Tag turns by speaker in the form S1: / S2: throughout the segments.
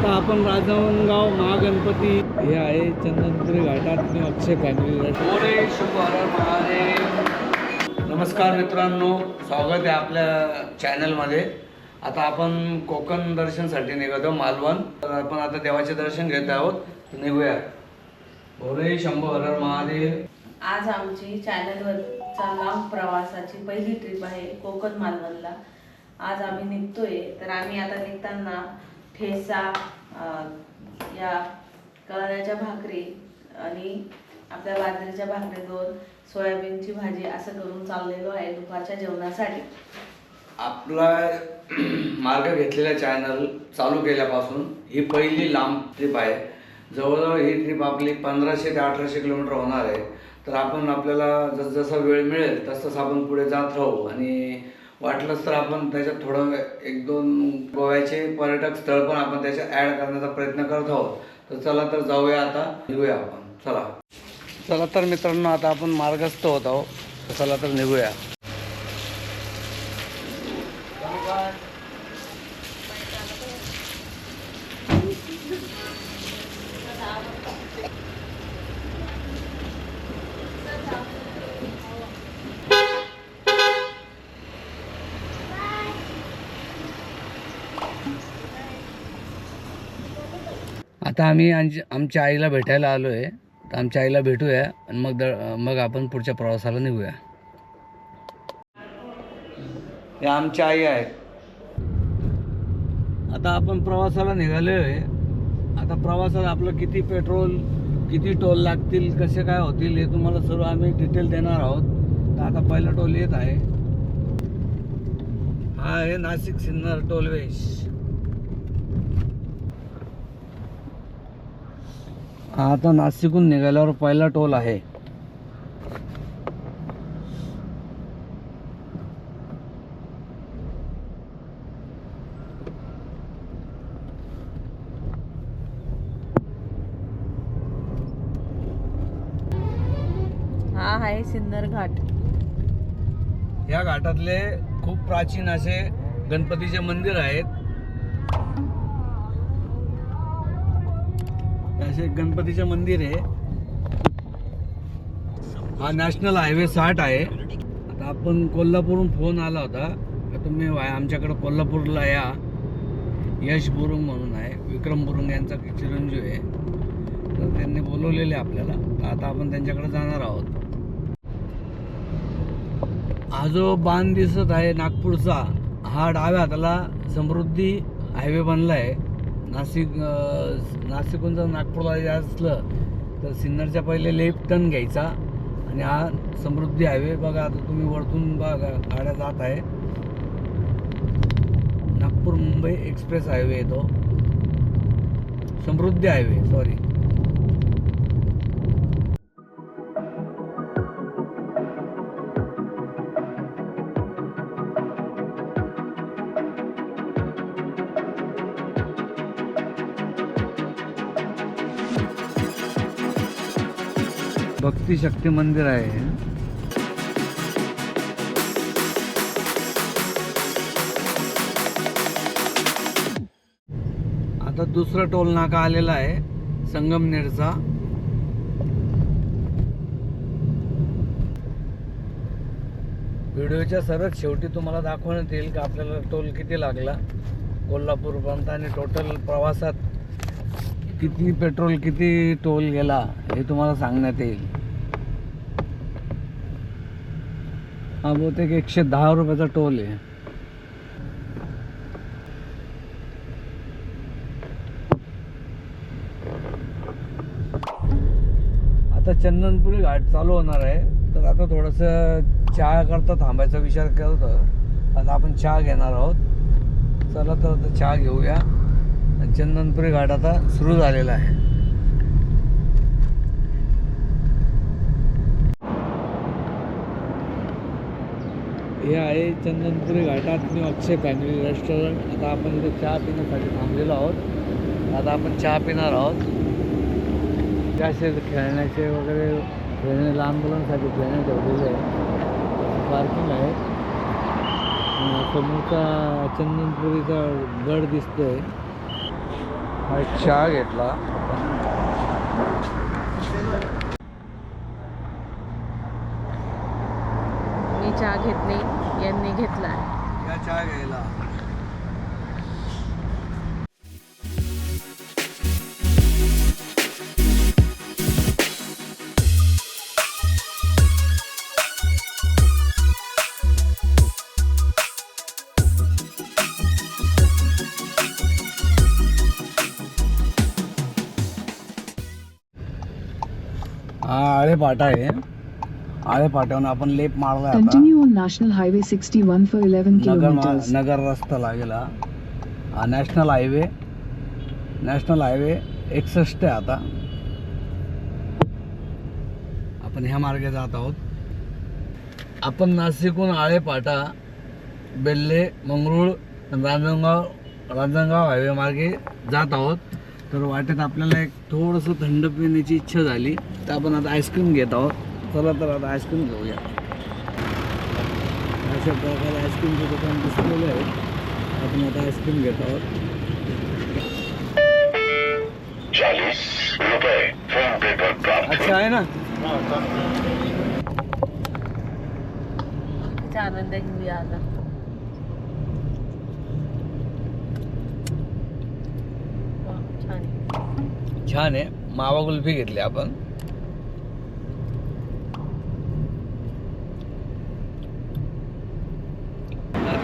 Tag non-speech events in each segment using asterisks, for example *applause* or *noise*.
S1: आता आपण राजनगाव महागणपती हे आहे चंदनपुरी घाटात मी अक्षय फॅमिली नमस्कार मित्रांनो स्वागत आहे आपल्या चॅनलमध्ये. आता आपण कोकण दर्शनसाठी निघतो मालवण. तर आपण आता देवाचे दर्शन घेत आहोत. निघूया. मोरे शंभू हर महादेव.
S2: आज आमची चॅनलवरचा लांब प्रवासाची पहिली ट्रिप आहे कोकण मालवणला. आज आम्ही निघतोय. तर आम्ही आता निघताना ठेसा या कळण्याच्या भाकरी आणि आपल्या बाजरीच्या भाकरी दोन सोयाबीनची भाजी असं करून चाललेलो आहे दुपारच्या जेवणासाठी.
S1: आपला *clears throat* मार्ग घेतलेला चॅनल चालू केल्यापासून ही पहिली लांब ट्रिप आहे. जवळजवळ ही ट्रिप आपली पंधराशे ते अठराशे किलोमीटर होणार आहे. तर आपण आपल्याला जस जसा वेळ मिळेल तसतसं आपण पुढे जात राहू आणि वाटलंच तर आपण त्याच्यात थोडं एक दोन गोव्याचे पर्यटक स्थळ पण आपण त्याच्यात ॲड करण्याचा प्रयत्न करत आहोत. तर चला तर जाऊया आता. निघूया आपण. चला. चला तर मित्रांनो आता आपण मार्गस्थ होत आहोत. चला तर निघूया. आता आम्ही आमची आमच्या आईला भेटायला आलो आहे तर आमच्या आईला भेटूया आणि मग द मग आपण पुढच्या प्रवासाला निघूया. हे आमची आई आहे. आता आपण प्रवासाला निघालो आहे आता प्रवासात आपलं किती पेट्रोल किती टोल लागतील कसे काय होतील हे तुम्हाला सर्व आम्ही डिटेल देणार आहोत. तर आता पहिला टोल येत आहे. हा आहे नाशिक सिन्नर टोलवेश हा आता नाशिकहून निघाल्यावर पहिला टोल आहे.
S2: हा आहे सिन्नर घाट.
S1: या घाटातले खूप प्राचीन असे गणपतीचे मंदिर आहेत. असे गणपतीचे मंदिर आहे. हा नॅशनल हायवे साठ आहे. आता आपण कोल्हापूरहून फोन आला होता. का तुम्ही आमच्याकडं आमच्याकडे कोल्हापूरला या. यश बुरुंग म्हणून आहे. विक्रम बुरुंग यांचा चिरंजीव आहे. तर त्यांनी बोलवलेले आपल्याला. आता आपण त्यांच्याकडे जाणार आहोत. हा जो बांध दिसत आहे नागपूरचा हा डाव्या हाताला समृद्धी हायवे बनला आहे नाशिक नाशिकहून जर नागपूरला जायचं असलं तर सिन्नरच्या पहिले लेफ्ट टर्न घ्यायचा. आणि हा समृद्धी हायवे बघा आता तुम्ही वरतून बघा गाड्या जात आहे. नागपूर मुंबई एक्सप्रेस हायवे येतो. समृद्धी हायवे सॉरी भक्ती शक्ती मंदिर आहे. आता दुसरा टोल नाका आलेला आहे संगमनेरचा. व्हिडिओच्या सरळ शेवटी तुम्हाला दाखवण्यात येईल की आपल्याला टोल किती लागला? कोल्हापूरपर्यंत आणि टोटल प्रवासात किती पेट्रोल किती टोल गेला हे तुम्हाला सांगण्यात येईल. हा बहुतेक एकशे दहा रुपयाचा टोल आहे. आता चंदनपुरी घाट चालू होणार आहे. तर आता थोडंसं चहा करता थांबायचा विचार करत आता आपण चहा घेणार आहोत. चला तर आता चहा घेऊया. आणि चंदनपुरी घाट आता सुरू झालेला आहे. हे आहे चंदनपुरी घाटात मी अक्षय फॅमिली रेस्टॉरंट. आता आपण इथे चहा पिण्यासाठी थांबलेलो आहोत. आता आपण चहा पिणार आहोत. कसे खेळण्याचे वगैरे खेळणे लहान मुलांसाठी खेळणे ठेवलेले आहे. पार्किंग आहे समोरचा चंदनपुरीचा गड दिसतोय. हा चहा घेतला.
S2: मी चहा घेत यांनी घेतला
S1: या चहा घ्यायला. हा आळे पाटा आहे. आळे पाट्यावरून आपण लेप मारलाय आता.
S3: Continue on National Highway 61 for 11
S1: नगर मा-
S3: kilometers.
S1: नगर रस्ता लागेला हा. नॅशनल हायवे नॅशनल हायवे एकसष्ट आहे आता. आपण ह्या मार्गे जात आहोत. आपण नाशिकहून आळेपाटा बेल्ले मंगरूळ रांजणगाव रांजणगाव हायवे मार्गे जात आहोत. तर वाटेत आपल्याला एक थोडंसं थंड पिण्याची इच्छा झाली तर आपण आता आईस्क्रीम घेत आहोत. चला तर आता आईस्क्रीम घेऊया. अशा प्रकारे आईस्क्रीमचं दुकान दिसलेलं आहे. आपण आता आईस्क्रीम घेत आहोत. अच्छा आहे ना?
S2: आनंद घेऊया आता. छान आहे.
S1: छान आहे. मावा कुल्फी घेतली आपण.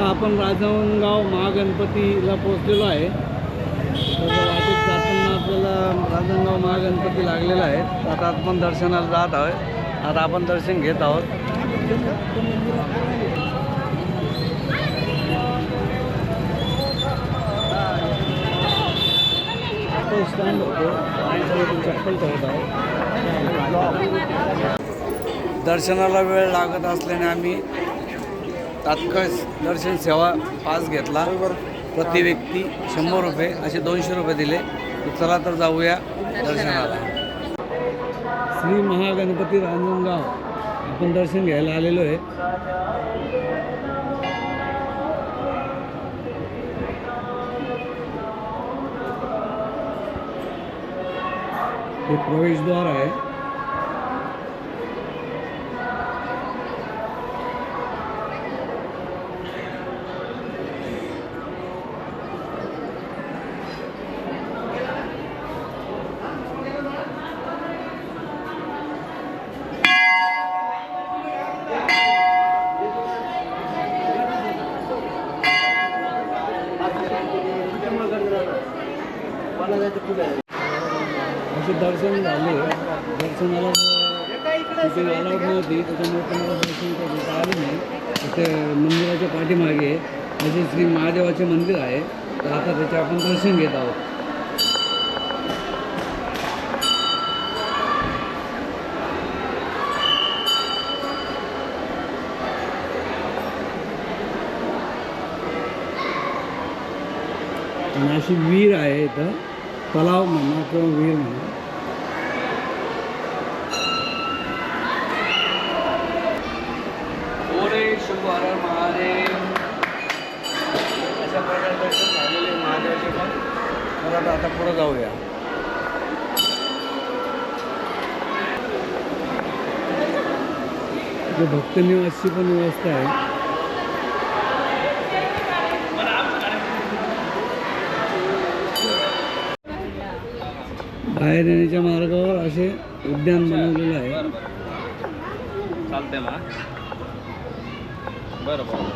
S1: आता आपण राजगाव महागणपतीला पोहोचलेलो आहे. तर वाटेत जाताना आपल्याला राजनगाव महागणपती लागलेला आहे. तर आता आपण दर्शनाला जात आहोत. आता आपण दर्शन घेत आहोत. स्टँड होतो. चप्पल ठेवत आहोत. दर्शनाला वेळ लागत असल्याने आम्ही तात्काळ दर्शन सेवा पास घेतला. प्रति व्यक्ती शंभर रुपये असे दोनशे रुपये दिले. चला तर जाऊया दर्शनाला. श्री महागणपती रांजणगाव. आपण दर्शन घ्यायला आलेलो आहे. हे प्रवेशद्वार आहे असे दर्शन झाले दर्शनाला तिथे अलाउड नव्हती त्याच्यामुळे तुम्हाला दर्शन करता आलं नाही. तिथे मंदिराच्या पाठीमागे म्हणजे श्री महादेवाचे मंदिर आहे. तर आता त्याचे आपण दर्शन घेत आहोत. आणि अशी विहीर आहे इथं. तलाव म्हणा किंवा विहीर म्हणा. महादेव. अशा प्रकारे दर्शन झालेले महादेवाचे पण. तर आता पुढं जाऊया. भक्त निवासची पण व्यवस्था आहे. बाहेर येण्याच्या मार्गावर असे उद्यान बनवलेलं आहे.
S4: चालते ना बरं बरं.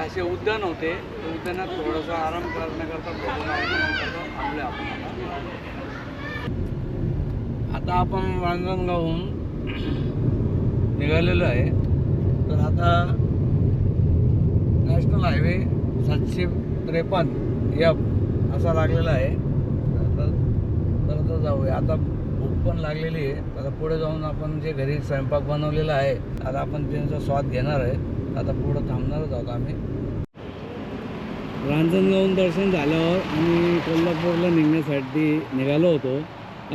S1: असे उद्यान होते. उद्यानात थोडासा आराम करण्याकरता थांबले आपण आता. आपण रांजणगावहून निघालेलो आहे. तर आता नॅशनल हायवे सातशे त्रेपन्न एफ असा लागलेला आहे. तर तर आता जाऊया. आता भूक पण लागलेली आहे. आता पुढे जाऊन आपण जे घरी स्वयंपाक बनवलेला आहे आता आपण त्यांचा स्वाद घेणार आहे. आता पुढं थांबणारच आहोत आम्ही. रांजणगावून दर्शन झाल्यावर आम्ही कोल्हापूरला निघण्यासाठी निघालो होतो.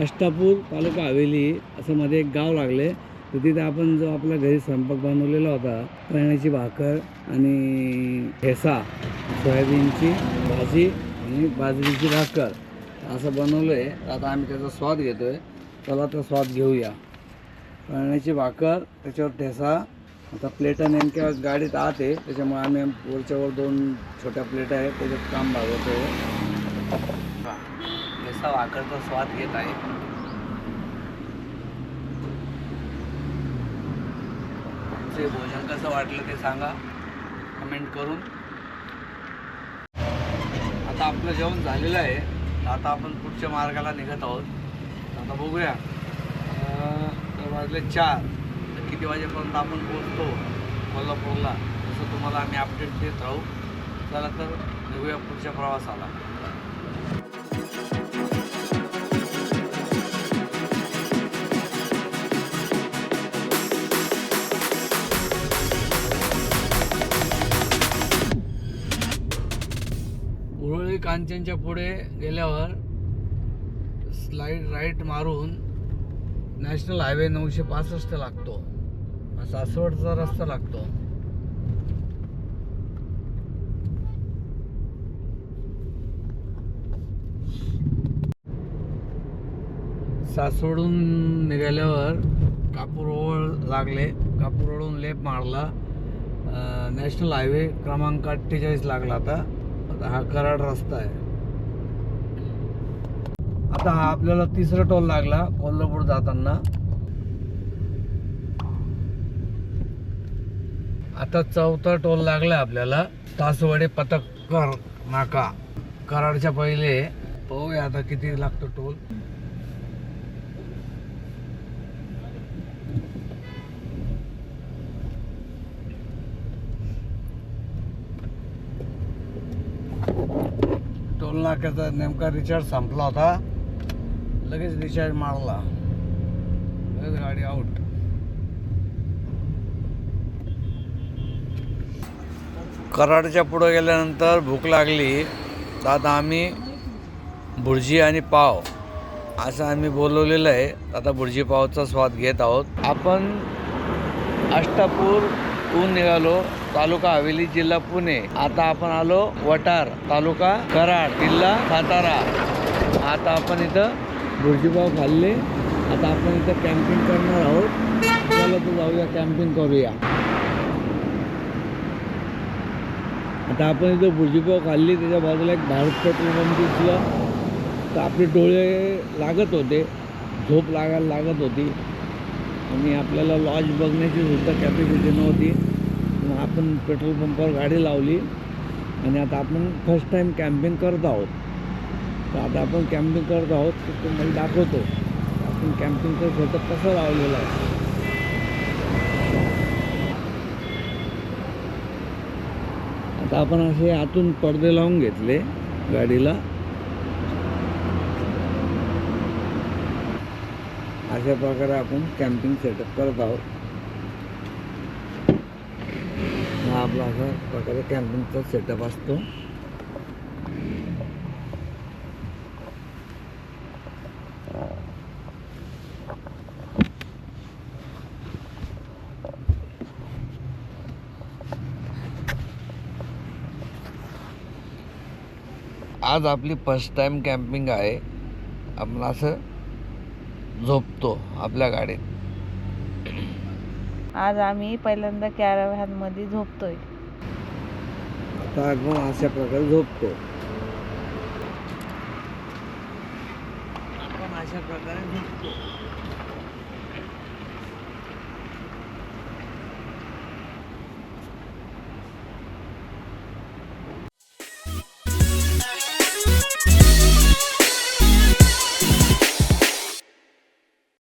S1: अष्टापूर तालुका हवेली असं मध्ये एक गाव लागले. तर तिथे आपण जो आपला घरी स्वयंपाक बनवलेला होता कळण्याची भाकर आणि ठेसा सोयाबीनची भाजी आणि बाजरीची भाकर असं बनवलं आहे आता आम्ही त्याचा स्वाद घेतो आहे चला तर स्वाद घेऊया. कळण्याची भाकर त्याच्यावर ठेसा आता प्लेटा नेमक्या गाडीत आत आहे त्याच्यामुळे आम्ही वरच्यावर दोन छोट्या प्लेटा आहेत त्याच्यात काम भागवतो. ठेसा भाकरचा स्वाद घेत आहे. तुमचे भोजन कसं वाटलं ते सांगा. कमेंट करून. आता आपलं जेवण झालेलं आहे. आता आपण पुढच्या मार्गाला निघत आहोत. आता बघूया. तर वाजले चार. तर किती वाजेपर्यंत आपण पोहोचतो? कोल्हापूरला. तसं तुम्हाला आम्ही अपडेट देत राहू. चला तर निघूया पुढच्या प्रवासाला. कांचनच्या पुढे गेल्यावर लाइट राईट मारून नॅशनल हायवे नऊशे पासष्ट लागतो. सासवडचा रस्ता लागतो. सासवडून निघाल्यावर कापूर ओळ लागले. कापूर ओळून लेप मारला. नॅशनल हायवे क्रमांक अठ्ठेचाळीस लागला आता. आता हा कराड रस्ता आहे. आता हा आपल्याला तिसरा टोल लागला कोल्हापूर जाताना. आता चौथा टोल लागला आपल्याला तासवाडे पथकर नाका. कराडच्या पहिले. पाहूया आता किती लागतो टोल. टोल नाक्याचा नेमका रिचार्ज संपला होता. लगेच रिचार्ज मारला. लगेच गाडी आउट कराडच्या पुढं गेल्यानंतर भूक लागली. तर आता आम्ही भुर्जी आणि पाव असं आम्ही बोलवलेलं आहे. आता भुर्जी पावचा स्वाद घेत आहोत. आपण अष्टापूर ऊन निघालो तालुका हवेली जिल्हा पुणे. आता आपण आलो वटार तालुका कराड जिल्हा सातारा. आता आपण इथं भुर्जीपाव खाल्ले. आता आपण इथं कॅम्पिंग करणार आहोत. चला तर जाऊया कॅम्पिंग करूया. आता आपण इथं भुर्जीपाव खाल्ली. त्याच्या बाजूला एक भारत पेट्रोल पंप दिसलं. तर आपले डोळे लागत होते. झोप लागायला लागत होती. आणि आपल्याला लॉज बघण्याची सुद्धा कॅपॅसिटी नव्हती. आपण पेट्रोल पंपावर गाडी लावली. आणि आता आपण फर्स्ट टाईम कॅम्पिंग करत आहोत. तर आता आपण कॅम्पिंग करत आहोत. तर तुम्हाला दाखवतो. आपण कॅम्पिंग करत होतं कसं लावलेलं आहे? आता आपण असे आतून पडदे लावून घेतले गाडीला. अशा प्रकारे आपण कॅम्पिंग सेटअप करत आहोत. हा आपला अशा प्रकारे कॅम्पिंगचा सेटअप असतो. आज आपली फर्स्ट टाइम कॅम्पिंग आहे. आपण असं झोपतो आपल्या गाडीत.
S2: आज आम्ही पहिल्यांदा कॅरव्हॅनमध्ये झोपतोय.
S1: आता आपण अशा प्रकारे झोपतो. आपण अशा प्रकारे झोपतो.